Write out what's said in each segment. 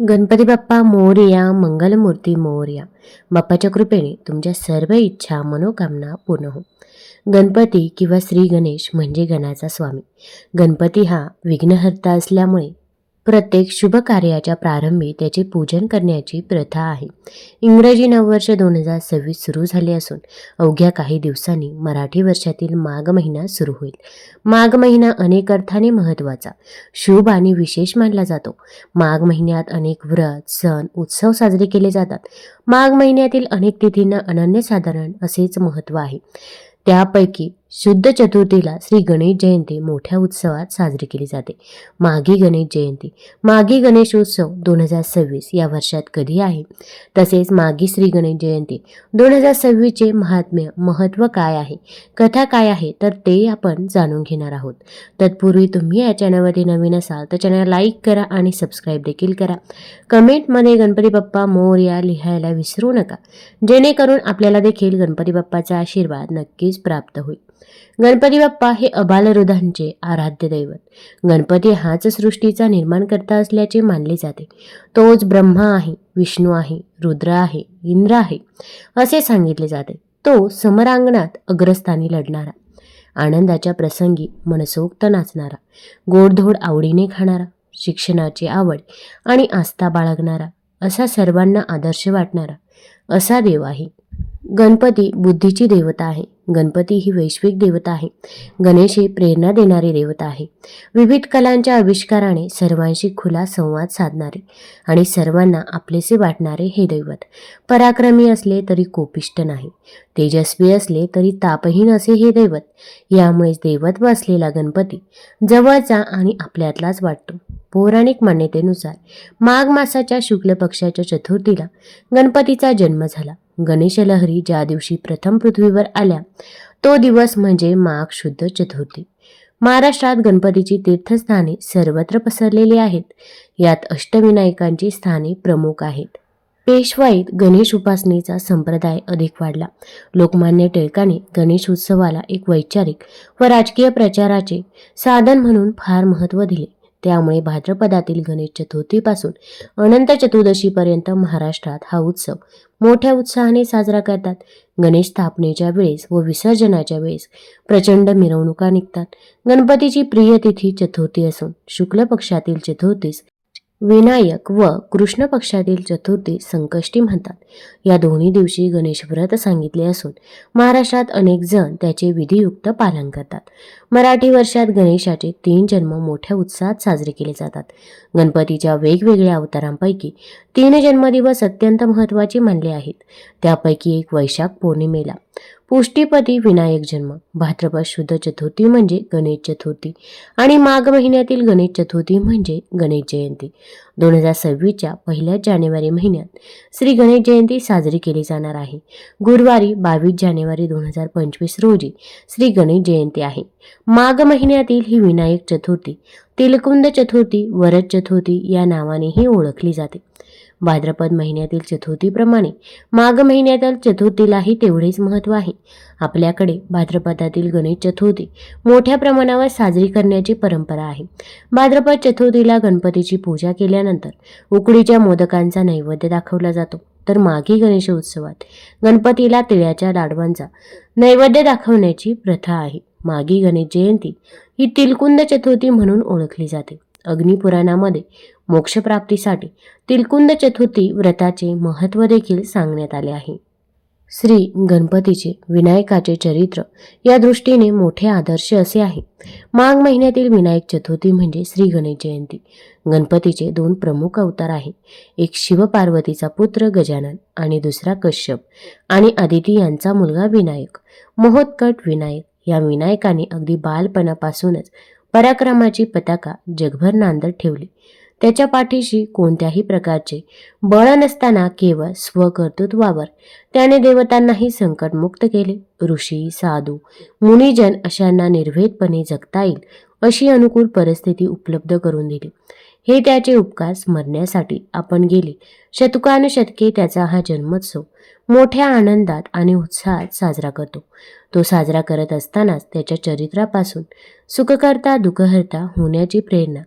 गणपती बाप्पा मोरया मंगलमूर्ती मोरया. बाप्पाच्या कृपेने तुमच्या सर्व इच्छा मनोकामना पूर्ण हो. गणपती किंवा श्री गणेश म्हणजे गणाचा स्वामी. गणपती हा विघ्नहर्ता असल्यामुळे प्रत्येक शुभ कार्याच्या प्रारंभी त्याचे पूजन करण्याची प्रथा आहे. इंग्रजी नववर्ष दोन हजार सव्वीस सुरू झाले असून अवघ्या काही दिवसांनी मराठी वर्षातील माघ महिना सुरू होईल. माघ महिना अनेक अर्थाने महत्त्वाचा. शुभ आणि विशेष मानला जातो. माघ महिन्यात अनेक व्रत सण उत्सव साजरे केले जातात. माघ महिन्यातील अनेक तिथींना अनन्यसाधारण असेच महत्त्व आहे. त्यापैकी शुद्ध चतुर्थीला श्री गणेश जयंती मोठ्या उत्सवात साजरी केली जाते. माघी गणेश जयंती. माघी गणेशोत्सव दोन हजार सव्वीस या वर्षात कधी आहे? तसेच माघी श्री गणेश जयंती दोन हजार सव्वीसचे महात्म्य महत्त्व काय आहे? कथा काय आहे? तर ते आपण जाणून घेणार आहोत. तत्पूर्वी तुम्ही या चॅनलवरती नवीन असाल तर चॅनल लाईक करा आणि सबस्क्राईब देखील करा. कमेंटमध्ये गणपती बाप्पा मोर्या लिहायला विसरू नका. जेणेकरून आपल्याला देखील गणपती बाप्पाचा आशीर्वाद नक्कीच प्राप्त होईल. गणपती बाप्पा हे अबालरुधांचे आराध्य दैवत. गणपती हाच सृष्टीचा निर्माण करता असल्याचे मानले जाते. तोच ब्रह्मा आहे विष्णू आहे रुद्र आहे इंद्र आहे असे सांगितले जाते. तो समरांगणात अग्रस्थानी लढणारा. आनंदाच्या प्रसंगी मनसोक्त नाचणारा. गोडधोड आवडीने खाणारा. शिक्षणाची आवड आणि आस्था बाळगणारा. असा सर्वांना आदर्श वाटणारा. असा देव आहे. गणपती बुद्धीची देवता आहे. गणपती ही वैश्विक देवता आहे. गणेश ही प्रेरणा देणारी देवता आहे. विविध कलांच्या आविष्काराने सर्वांशी खुला संवाद साधणारे आणि सर्वांना आपलेसे वाटणारे हे दैवत. पराक्रमी असले तरी कोपिष्ट नाही. तेजस्वी असले तरी तापहीन असे हे दैवत. यामुळेच दैवत्व असलेला गणपती जवळचा आणि आपल्यातलाच वाटतो. पौराणिक मान्यतेनुसार माघ मासाच्या शुक्ल पक्षाच्या चतुर्थीला गणपतीचा जन्म झाला. गणेश लहरी ज्या दिवशी प्रथम पृथ्वीवर आल्या तो दिवस म्हणजे माघ शुद्ध चतुर्थी. महाराष्ट्रात गणपतीची तीर्थस्थाने सर्वत्र पसरलेली आहेत. यात अष्टविनायकांची स्थाने प्रमुख आहेत. पेशवाईत गणेश उपासनेचा संप्रदाय अधिक वाढला. लोकमान्य टिळकाने गणेश उत्सवाला एक वैचारिक व राजकीय प्रचाराचे साधन म्हणून फार महत्त्व दिले. त्यामुळे भाद्रपदातील गणेश चतुर्थीपासून अनंत चतुर्दशीपर्यंत महाराष्ट्रात हा उत्सव मोठ्या उत्साहाने साजरा करतात. गणेश स्थापनेच्या वेळेस व विसर्जनाच्या वेळेस प्रचंड मिरवणुका निघतात. गणपतीची प्रिय तिथी चतुर्थी असून शुक्ल पक्षातील चतुर्थीस विनायक व कृष्ण पक्षातील चतुर्थी संकष्टी म्हणतात. या दोन्ही दिवशी गणेश व्रत सांगितले असून महाराष्ट्रात अनेक जण त्याचे विधियुक्त पालन करतात. मराठी वर्षात गणेशाचे तीन जन्म मोठ्या उत्साहात साजरे केले जातात. गणपतीच्या वेगवेगळ्या अवतारांपैकी तीन जन्मदिवस अत्यंत महत्त्वाचे मानले आहेत. त्यापैकी एक वैशाख पौर्णिमेला पुष्टीपदी विनायक जन्म. भाद्रपद शुद्ध चतुर्थी म्हणजे गणेश चतुर्थी आणि माघ महिन्यातील गणेश चतुर्थी म्हणजे गणेश जयंती. दोन हजार सव्वीसच्या पहिल्या जानेवारी महिन्यात श्री गणेश जयंती साजरी केली जाणार आहे. गुरुवारी बावीस जानेवारी दोन हजार पंचवीस रोजी श्री गणेश जयंती आहे. माघ महिन्यातील ही विनायक चतुर्थी तिलकुंद चतुर्थी वरद चतुर्थी या नावानेही ओळखली जाते. भाद्रपद महिन्यातील चतुर्थीप्रमाणे. माघ महिन्यातील चतुर्थीलाही तेवढेच महत्त्व आहे. आपल्याकडे भाद्रपदातील गणेश चतुर्थी मोठ्या प्रमाणावर साजरी करण्याची परंपरा आहे. भाद्रपद चतुर्थीला गणपतीची पूजा केल्यानंतर उकडीच्या मोदकांचा नैवेद्य दाखवला जातो. तर माघी गणेशोत्सवात गणपतीला तिळ्याच्या लाडवांचा नैवेद्य दाखवण्याची प्रथा आहे. माघी गणेश जयंती ही तिलकुंद चतुर्थी म्हणून ओळखली जाते. अग्निपुराणामध्ये मोक्षप्राप्तीसाठी तिलकुंद चतुर्थी व्रताचे महत्त्व देखील सांगण्यात आले आहे. श्री गणपतीचे विनायकाचे चरित्र या दृष्टीने मोठे आदर्श असे आहे. माघ महिन्यातील विनायक चतुर्थी म्हणजे श्री गणेश जयंती. गणपतीचे दोन प्रमुख अवतार आहे. एक शिवपार्वतीचा पुत्र गजानन आणि दुसरा कश्यप आणि आदिती यांचा मुलगा विनायक. महोत्कट विनायक या विनायकाने अगदी बालपणापासूनच पराक्रमाची पताका जगभर नांदत ठेवली. त्याच्या पाठीशी कोणत्याही प्रकारचे बळ नसताना केवळ स्वकर्तृत्वावर त्याने देवतांनाही संकटमुक्त केले. ऋषी साधू मुनिजन अशांना निर्भेदपणे जगता येईल अशी अनुकूल परिस्थिती उपलब्ध करून दिली. हे त्याचे उपकार स्मरण्यासाठी आपण गेले. शतकानुशतके त्याचा हा जन्मोत्सव मोठ्या आनंदात आणि उत्साहात साजरा करतो. तो साजरा करत असतानाच त्याच्या चरित्रापासून सुखकर्ता दुःखहर्ता होण्याची प्रेरणा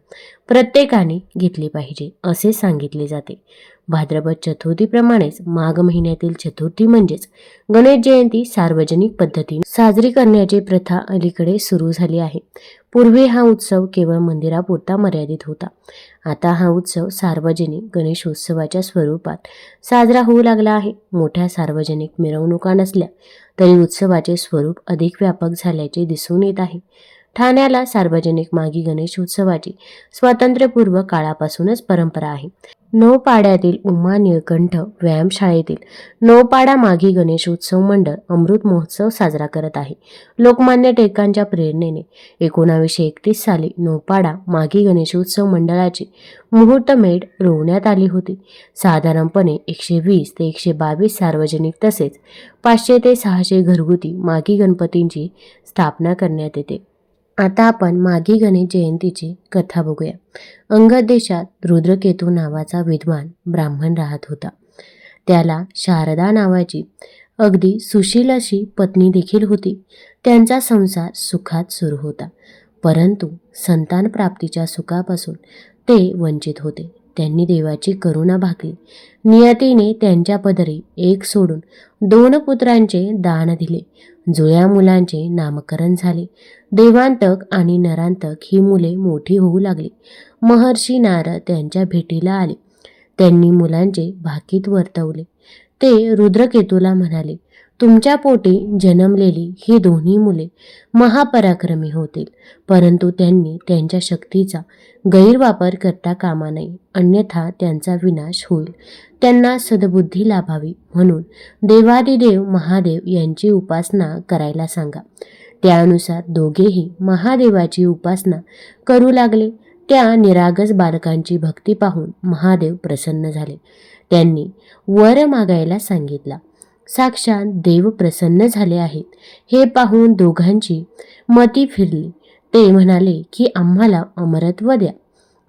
प्रत्येकाने घेतली पाहिजे असे सांगितले जाते. भाद्रपद चतुर्थीप्रमाणेच माघ महिन्यातील चतुर्थी म्हणजेच गणेश जयंती सार्वजनिक पद्धतीने साजरी करण्याची प्रथा अलीकडे सुरू झाली आहे. पूर्वी हा उत्सव केवळ मंदिरापुरता मर्यादित होता. आता हा उत्सव सार्वजनिक गणेशोत्सवाच्या स्वरूपात साजरा होऊ लागला आहे. मोठ्या सार्वजनिक मिरवणुका नसल्या तरी उत्सवाचे स्वरूप अधिक व्यापक झाल्याचे दिसून येत आहे. ठाण्याला सार्वजनिक मागी गणेश उत्सवाची स्वातंत्र्यपूर्व काळापासूनच परंपरा आहे. नौपाड्यातील उमा निळकंठ व्यायामशाळेतील नौपाडा मागी गणेश उत्सव मंडळ अमृत महोत्सव साजरा करत आहे. लोकमान्य टिळकांच्या प्रेरणेने एकोणावीसशे एकतीस साली नौपाडा मागी गणेशोत्सव मंडळाची मुहूर्तमेढ रोवण्यात आली होती. साधारणपणे एकशे वीस ते एकशे बावीस सार्वजनिक तसेच पाचशे ते सहाशे घरगुती मागी गणपतींची स्थापना करण्यात येते. आता आपण मागी गणेश जयंतीची कथा बघूया. अंगद देशात रुद्रकेतू नावाचा विद्वान ब्राह्मण राहत होता. त्याला शारदा नावाची अगदी सुशील अशी पत्नी देखील होती. त्यांचा संसार सुखात सुरू होता. परंतु संतान प्राप्तीच्या सुखापासून ते वंचित होते. त्यांनी देवाची करुणा भागली. नियतीने त्यांच्या पदरी एक सोडून दोन पुत्रांचे दान दिले. जुळ्या मुलांचे नामकरण झाले. देवांतक आणि नरांतक ही मुले मोठी होऊ लागली. महर्षी नारद त्यांच्या भेटीला आले. त्यांनी मुलांचे भाकीत वर्तवले. ते रुद्रकेतूला म्हणाले तुमच्या पोटी जन्मलेली ही दोन्ही मुले महापराक्रमी होतील. परंतु त्यांनी त्यांच्या शक्तीचा गैरवापर करता कामा नये. अन्यथा त्यांचा विनाश होईल. त्यांना सद्बुद्धी लाभावी म्हणून देवादिदेव महादेव यांची उपासना करायला सांगा. त्यानुसार दोघेही महादेवाची उपासना करू लागले. त्या निरागस बालकांची भक्ती पाहून महादेव प्रसन्न झाले. त्यांनी वर मागायला सांगितला. साक्षात देव प्रसन्न झाले आहेत. हे पाहून दोघांची मती फिरली. ते म्हणाले की आम्हाला अमरत्व द्या.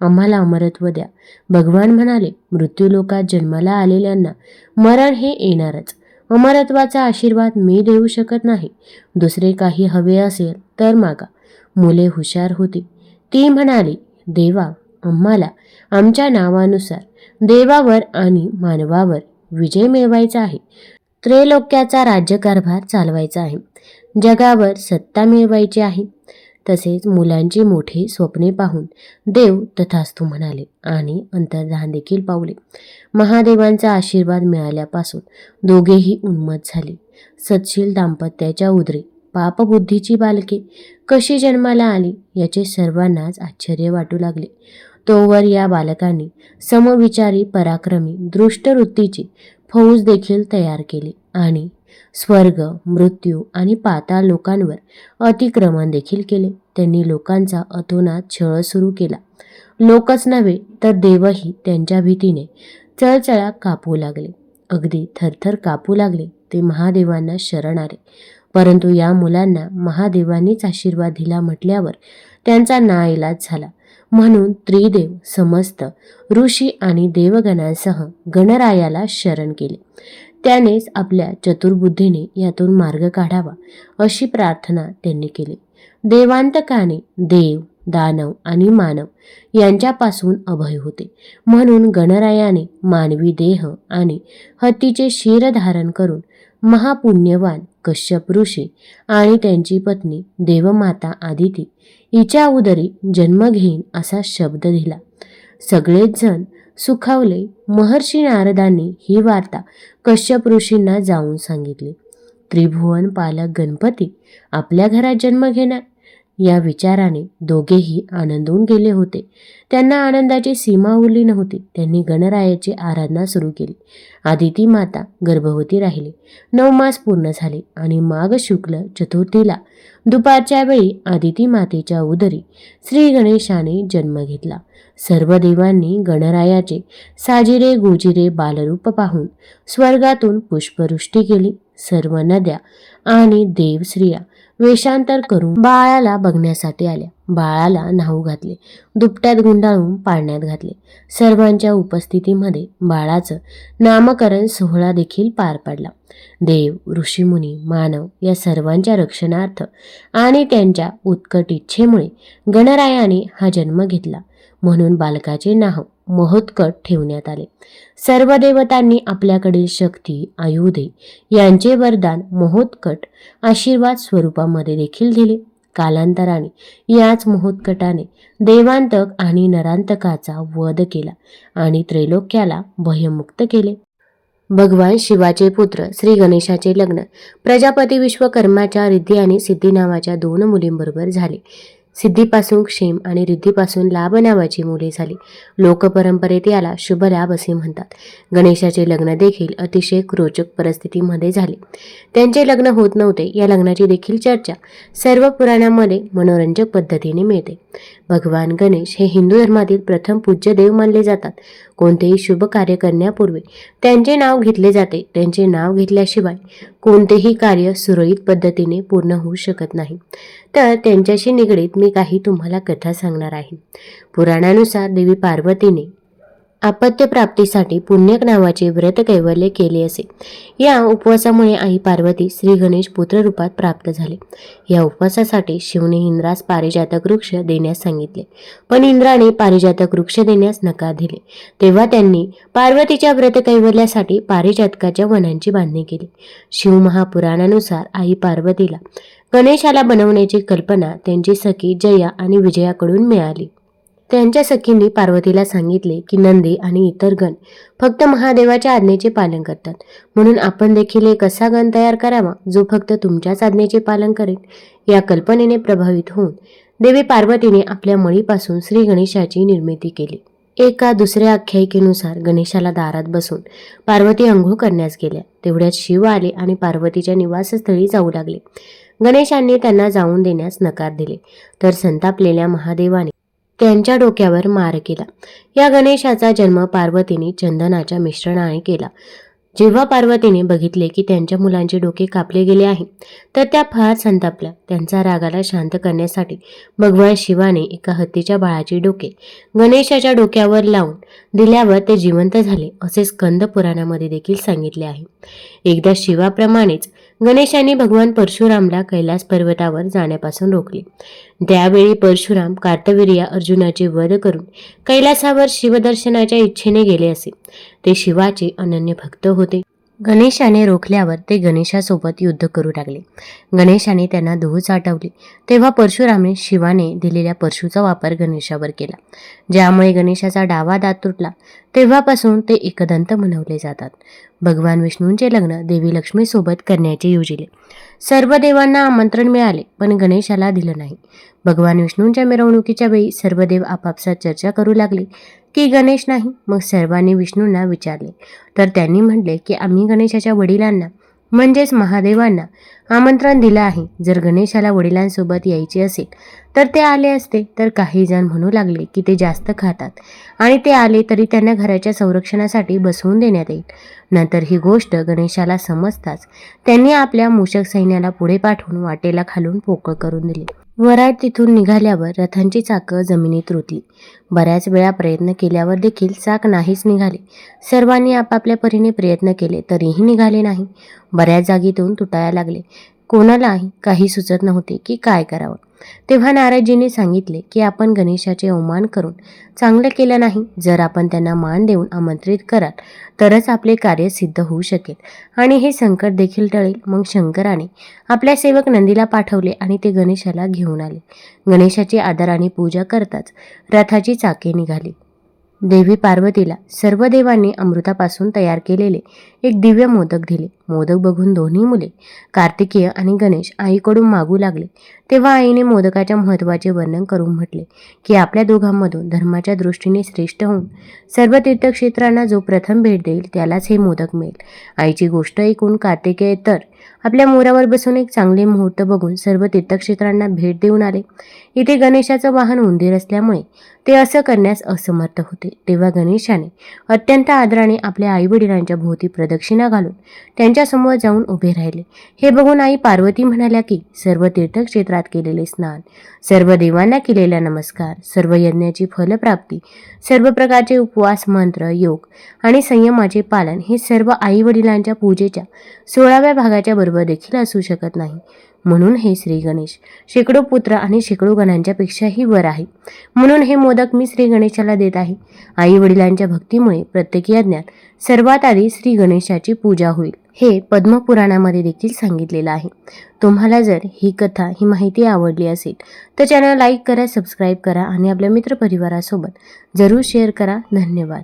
आम्हाला अमरत्व द्या. भगवान म्हणाले मृत्यूलोकात जन्माला आलेल्यांना मरण हे येणारच. अमरत्वाचा आशीर्वाद मी देऊ शकत नाही. दुसरे काही हवे असेल तर मागा. मुले हुशार होती. ती म्हणाली देवा आम्हाला आमच्या नावानुसार देवावर आणि मानवावर विजय मिळवायचा आहे. त्रैलोक्याचा राज्यकारभार चालवायचा आहे. जगावर सत्ता मिळवायची आहे. तसेच मुलांची मोठी स्वप्ने पाहून देव तथास्तू म्हणाले आणि अंतर्धान देखील पावले. महादेवांचा आशीर्वाद मिळाल्यापासून दोघेही उन्मत झाले. सत्शील दाम्पत्याच्या उदरे पापबुद्धीची बालके कशी जन्माला आली याचे सर्वांनाच आश्चर्य वाटू लागले. तोवर या बालकांनी समविचारी पराक्रमी दृष्टवृत्तीची फौज देखील तयार केली आणि स्वर्ग मृत्यू आणि पाताळ लोकांवर अतिक्रमण देखील केले. त्यांनी लोकांचा अतोनात छळ सुरू केला. लोकच नव्हे तर देवही त्यांच्या भीतीने चळचळा कापू लागले. अगदी थरथर कापू लागले ते महादेवांना शरण आले. परंतु या मुलांना महादेवांनीच आशीर्वाद दिला म्हटल्यावर त्यांचा नाईलाज झाला. म्हणून त्रिदेव समस्त ऋषी आणि देवगणांसह गणरायाला शरण केले. त्यानेच आपल्या चतुर्बुद्धीने यातून मार्ग काढावा अशी प्रार्थना त्यांनी केली. देवांतकाने देव दानव आणि मानव यांच्यापासून अभय होते. म्हणून गणरायाने मानवी देह आणि हत्तीचे शिर धारण करून महापुण्यवान कश्यप ऋषी आणि त्यांची पत्नी देवमाता आदिती हिच्या उदरी जन्म घेईन असा शब्द दिला. सगळेच जण सुखावले महर्षी नारदांनी ही वार्ता कश्यप ऋषींना जाऊन सांगितली. त्रिभुवन पालक गणपती आपल्या घरात जन्म घेणार? या विचाराने दोघेही आनंदून गेले होते. त्यांना आनंदाची सीमा उरली नव्हती. त्यांनी गणरायाची आराधना सुरू केली. आदिती माता गर्भवती राहिली. नऊ मास पूर्ण झाले आणि माघ शुक्ल चतुर्थीला दुपारच्या वेळी आदिती मातेच्या उदरी श्री गणेशाने जन्म घेतला. सर्व देवांनी गणरायाचे साजिरे गोजिरे बालरूप पाहून स्वर्गातून पुष्पवृष्टी केली. सर्व नद्या आणि देवस्त्रिया वेषांतर करून बाळाला बघण्यासाठी आल्या. बाळाला न्हाऊ घातले. दुपट्यात गुंडाळून पाळण्यात घातले. सर्वांच्या उपस्थितीमध्ये बाळाचं नामकरण सोहळा देखील पार पडला. देव ऋषीमुनी मानव या सर्वांच्या रक्षणार्थ आणि त्यांच्या उत्कट इच्छेमुळे गणरायाने हा जन्म घेतला. म्हणून बालकाचे नाव महोत्कट ठेवण्यात आले. सर्व देवतांनी आपल्याकडील शक्ती आयुधे यांचे वरदान महोत्कट आशीर्वाद स्वरूपामध्ये देखील दिले. कालांतराने याच महोत्कटाने देवांतक आणि नरांतकाचा वध केला आणि त्रैलोक्याला भयमुक्त केले. भगवान शिवाचे पुत्र श्री गणेशाचे लग्न प्रजापती विश्वकर्माच्या रिद्धी आणि सिद्धी नावाच्या दोन मुलींबरोबर झाले. सिद्धीपासून क्षेम आणि रिद्धीपासून लाभ नावाची मुले झाली. लोकपरंपरेत याला शुभ लाभ असे म्हणतात. गणेशाचे लग्न देखील अतिशय रोचक परिस्थितीमध्ये झाले. त्यांचे लग्न होत नव्हते. या लग्नाची देखील चर्चा सर्व पुराणामध्ये मनोरंजक पद्धतीने मिळते. भगवान गणेश हे हिंदू धर्मातील प्रथम पूज्य देव मानले जातात. कोणतेही शुभ कार्य करण्यापूर्वी त्यांचे नाव घेतले जाते. त्यांचे नाव घेतल्याशिवाय कोणतेही कार्य सुरळीत पद्धतीने पूर्ण होऊ शकत नाही. तर त्यांच्याशी निगडीत मी काही तुम्हाला कथा सांगणार आहे. पुराणानुसार देवी पार्वतीने आपत्य प्राप्तीसाठी पुण्यक नावाचे व्रत कैवल्य केले असे. या उपवासामुळे आई पार्वती श्री गणेश पुत्ररूपात प्राप्त झाले. या उपवासासाठी शिवने इंद्रास पारिजातक वृक्ष देण्यास सांगितले. पण इंद्राने पारिजातक वृक्ष देण्यास नकार दिले. तेव्हा त्यांनी पार्वतीच्या व्रत कैवल्यासाठी पारिजातकाच्या वनांची बांधणी केली. शिव महापुराणानुसार आई पार्वतीला गणेशाला बनवण्याची कल्पना त्यांची सखी जया आणि विजयाकडून मिळाली. त्यांच्या सखींनी पार्वतीला सांगितले की नंदी आणि इतर गण फक्त महादेवाच्या आज्ञेचे पालन करतात. म्हणून आपण देखील एक असा गण तयार करावा जो फक्त तुमच्याच आज्ञेचे पालन करेल या कल्पनेने प्रभावित होऊन देवी पार्वतीने आपल्या मळीपासून श्री गणेशाची निर्मिती केली. एका दुसऱ्या आख्यायिकेनुसार गणेशाला दारात बसून पार्वती अंघोळ करण्यास गेल्या. तेवढ्यात शिव आले आणि पार्वतीच्या निवासस्थळी जाऊ लागले. गणेशांनी त्यांना जाऊन देण्यास नकार दिले. तर संतापलेल्या महादेवाने त्यांच्या डोक्यावर मार केला. या गणेशाचा जन्म पार्वतीने चंदनाच्या मिश्रणाने केला. जेव्हा पार्वतीने बघितले की त्यांच्या मुलांचे डोके कापले गेले आहे तर त्या फार संतापल्या. त्यांचा रागाला शांत करण्यासाठी भगवान शिवाने एका हत्तीच्या बाळाचे डोके गणेशाच्या डोक्यावर लावून दिल्यावर ते जिवंत झाले असे स्कंद पुराणामध्ये देखील सांगितले आहे. एकदा शिवाप्रमाणेच गणेशाने भगवान परशुरामला कैलास पर्वतावर जाण्यापासून रोखले. त्यावेळी परशुराम कार्तवीर्या अर्जुनाचे वध करून कैलासावर शिवदर्शनाच्या इच्छेने गेले असे. ते शिवाचे अनन्य भक्त होते. गणेशाने रोखल्यावर ते गणेशासोबत युद्ध करू लागले. गणेशाने त्यांना धूळ चाटवली तेव्हा परशुरामने शिवाने दिलेल्या परशूचा वापर गणेशावर केला. ज्यामुळे गणेशाचा डावा दात तुटला. तेव्हापासून ते एकदंत म्हणवले जातात. भगवान विष्णूंचे लग्न देवी लक्ष्मीसोबत करण्याचे योजिले. सर्व देवांना आमंत्रण मिळाले पण गणेशाला दिलं नाही. भगवान विष्णूंच्या मिरवणुकीच्या वेळी सर्व देव आपापसात चर्चा करू लागले की गणेश नाही मग सर्वांनी विष्णूंना विचारले. तर त्यांनी म्हटले की आम्ही गणेशाच्या वडिलांना म्हणजेच महादेवांना आमंत्रण दिलं आहे. जर गणेशाला वडिलांसोबत यायचे असेल तर ते आले असते. तर काही जण म्हणू लागले की ते जास्त खातात आणि ते आले तरी त्यांना घराच्या संरक्षणासाठी बसवून देण्यात येईल. नंतर ही गोष्ट गणेशाला समजताच त्यांनी आपल्या मूषक सैन्याला पुढे पाठवून वाटेला खालून पोकळ करून दिली. वराड तिथून निघाल्यावर रथांची चाकं जमिनीत रुतली. बऱ्याच वेळा प्रयत्न केल्यावर देखील चाक नाहीच निघाले. सर्वांनी आपापल्या परीने प्रयत्न केले तरीही निघाले नाही. बऱ्याच जागीतून तुटायला लागले. कोणालाही काही सुचत नव्हते की काय करावं. तेव्हा नारायजीने सांगितले की आपण गणेशाचे अवमान करून चांगलं केलं नाही. जर आपण त्यांना मान देऊन आमंत्रित कराल तरच आपले कार्य सिद्ध होऊ शकेल. आणि हे संकट देखील टळेल. मग शंकराने आपल्या सेवक नंदीला पाठवले आणि ते गणेशाला घेऊन आले. गणेशाची आदराने पूजा करताच रथाची चाके निघाली. देवी पार्वतीला सर्व देवांनी अमृतापासून तयार केलेले एक दिव्य मोदक दिले. मोदक बघून दोन्ही मुले कार्तिकेय आणि गणेश आईकडून मागू लागले. तेव्हा आईने मोदकाच्या महत्त्वाचे वर्णन करून म्हटले की आपल्या दोघांमधून धर्माच्या दृष्टीने श्रेष्ठ होऊन सर्व तीर्थक्षेत्रांना जो प्रथम भेट देईल त्यालाच हे मोदक मिळेल. आईची गोष्ट ऐकून कार्तिकेय तर आपल्या मोरावर बसून एक चांगले मुहूर्त बघून सर्व तीर्थक्षेत्रांना भेट देऊन आले. इथे गणेशाचं वाहन उंदीर असल्यामुळे ते असं करण्यास असमर्थ होते. तेव्हा गणेशाने अत्यंत आदराने आपल्या आईवडिलांच्या भोवती प्रदक्षिणा घालून त्यांच्यासमोर जाऊन उभे राहिले. हे बघून आई पार्वती म्हणाल्या की सर्व तीर्थक्षेत्रात केलेले स्नान सर्व देवांना केलेला नमस्कार सर्व यज्ञाची फलप्राप्ती सर्व प्रकारचे उपवास मंत्र योग आणि संयमाचे पालन हे सर्व आई वडिलांच्या पूजेच्या सोळाव्या भागाच्या बरोबर देखील असू शकत नाही. म्हणून हे श्री गणेश. शेकडो पुत्र आणि शेकडो गणांच्यापेक्षाही वर आहे. म्हणून हे मोदक मी श्री गणेशाला देत आहे. आई वडिलांच्या भक्तीमुळे प्रत्येक यज्ञात सर्वात आधी श्री गणेशाची पूजा होईल हे पद्मपुराणामध्ये देखील सांगितलेलं आहे. तुम्हाला जर ही कथा ही माहिती आवडली असेल तर चॅनल लाईक करा सबस्क्राईब करा आणि आपल्या मित्रपरिवारासोबत जरूर शेअर करा. धन्यवाद.